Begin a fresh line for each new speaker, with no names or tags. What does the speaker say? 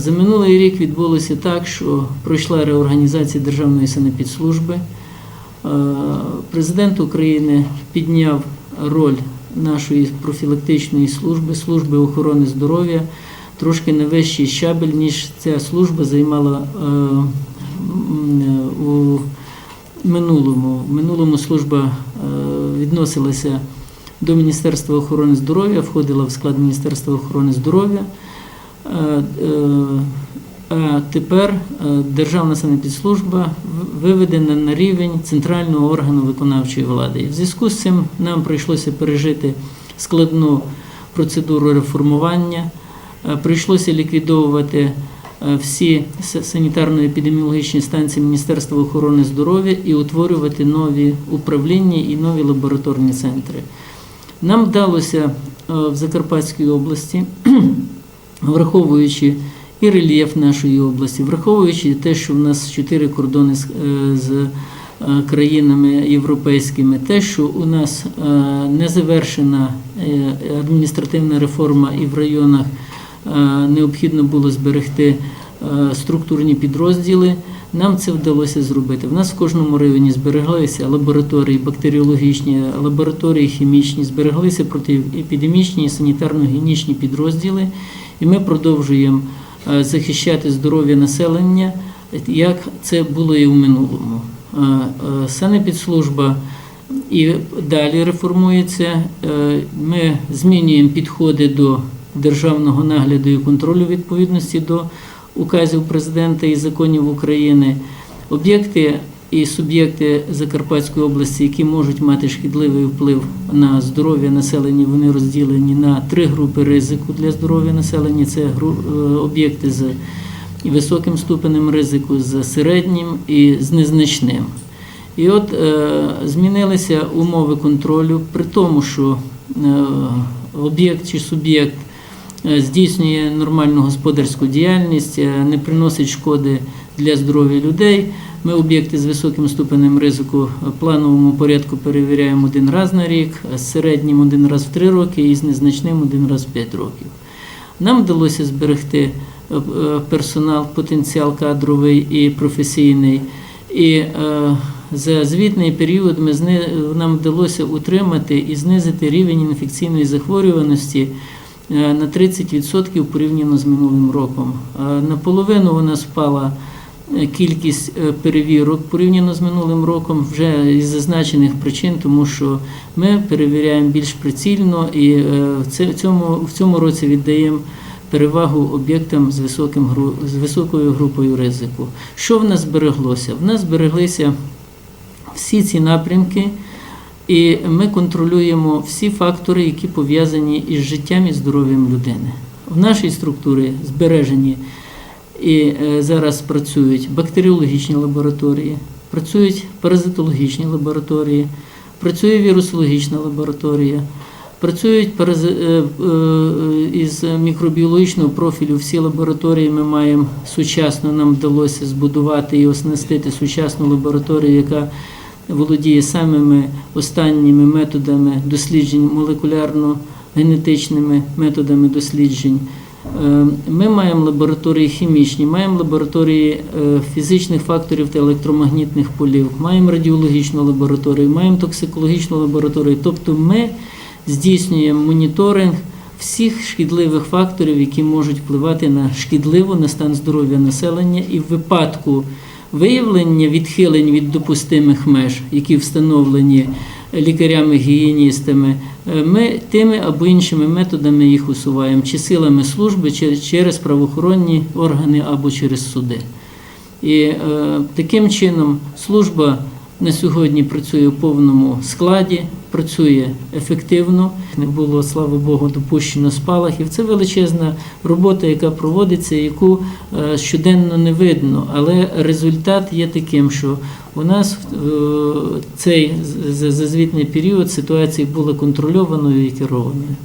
За минулий рік відбулося так, що пройшла реорганізація Державної санепідслужби. Е, Президент України підняв роль нашої профілактичної служби, служби охорони здоров'я, трошки на вищий щабель, ніж ця служба займала е, у минулому. В минулому служба е, відносилася до Міністерства охорони здоров'я, входила в склад Міністерства охорони здоров'я. Е, е, тепер е, Державна санепідслужба виведена на рівень центрального органу виконавчої влади. В зв'язку з цим нам прийшлося пережити складну процедуру реформування. Прийшлося ліквідовувати всі санітарно-епідеміологічні станції Міністерства охорони здоров'я і утворювати нові управління і нові лабораторні центри. Нам вдалося в Закарпатській області, враховуючи і рельєф нашої області, враховуючи те, що в нас чотири кордони з, е, е, країнами європейськими, те, що у нас е, не завершена адміністративна реформа і в районах необхідно було зберегти структурні підрозділи. Нам це вдалося зробити. В нас в кожному районі збереглися лабораторії бактеріологічні, лабораторії хімічні, збереглися протиепідемічні і санітарно-гігієнічні підрозділи, і ми продовжуємо е, захищати здоров'я населення, як це було і в минулому. Е, е, Санепідслужба і далі реформується. Ми змінюємо підходи до державного нагляду і контролю відповідності до указів президента і законів України. Об'єкти і суб'єкти Закарпатської області, які можуть мати шкідливий вплив на здоров'я населення, вони розділені на три групи ризику для здоров'я населення. Це е, об'єкти з високим ступенем ризику, з середнім і з незначним. І от е, змінилися умови контролю, при тому, що е, об'єкт чи суб'єкт здійснює нормальну господарську діяльність, е, не приносить шкоди для здоров'я людей. Ми об'єкти з високим ступенем ризику в плановому порядку перевіряємо один раз на рік, з середнім один раз в три роки і з незначним один раз в п'ять років. Нам вдалося зберегти е, е, персонал, потенціал кадровий і професійний. І е, за звітний період ми нам вдалося утримати і знизити рівень інфекційної захворюваності е, на 30% порівняно з минулим роком. Е, Наполовину вона спала е, кількість е, перевірок порівняно з минулим роком вже із зазначених причин, тому що ми перевіряємо більш прицільно і е, в цьому, в цьому році віддаємо перевагу об'єктам з, високим, з високою групою ризику. Що в нас збереглося? В нас збереглися всі ці напрямки, і ми контролюємо всі фактори, які пов'язані із життям і здоров'ям людини. В нашій структурі збережені і е, зараз працюють бактеріологічні лабораторії, працюють паразитологічні лабораторії, працює вірусологічна лабораторія, працюють е, е, із мікробіологічного профілю. Всі лабораторії ми маємо сучасно, нам вдалося збудувати і оснастити сучасну лабораторію, яка володіє самими останніми методами досліджень, молекулярно-генетичними методами досліджень. Е, Ми маємо лабораторії хімічні, маємо лабораторії е, фізичних факторів та електромагнітних полів, маємо радіологічну лабораторію, маємо токсикологічну лабораторію. Тобто ми здійснюємо моніторинг всіх шкідливих факторів, які можуть впливати на шкідливо на стан здоров'я населення, і в випадку виявлення відхилень від допустимих меж, які встановлені лікарями-гігієністами, е, ми тими або іншими методами їх усуваємо, чи силами служби, чи через правоохоронні органи або через суди. І е, таким чином служба на сьогодні працює в повному складі, працює ефективно. Не було, слава Богу, допущено спалахів. Це величезна робота, яка проводиться, яку е, щоденно не видно. Але результат є таким, що у нас е, цей зазвітний період ситуація була контрольованою і керованою.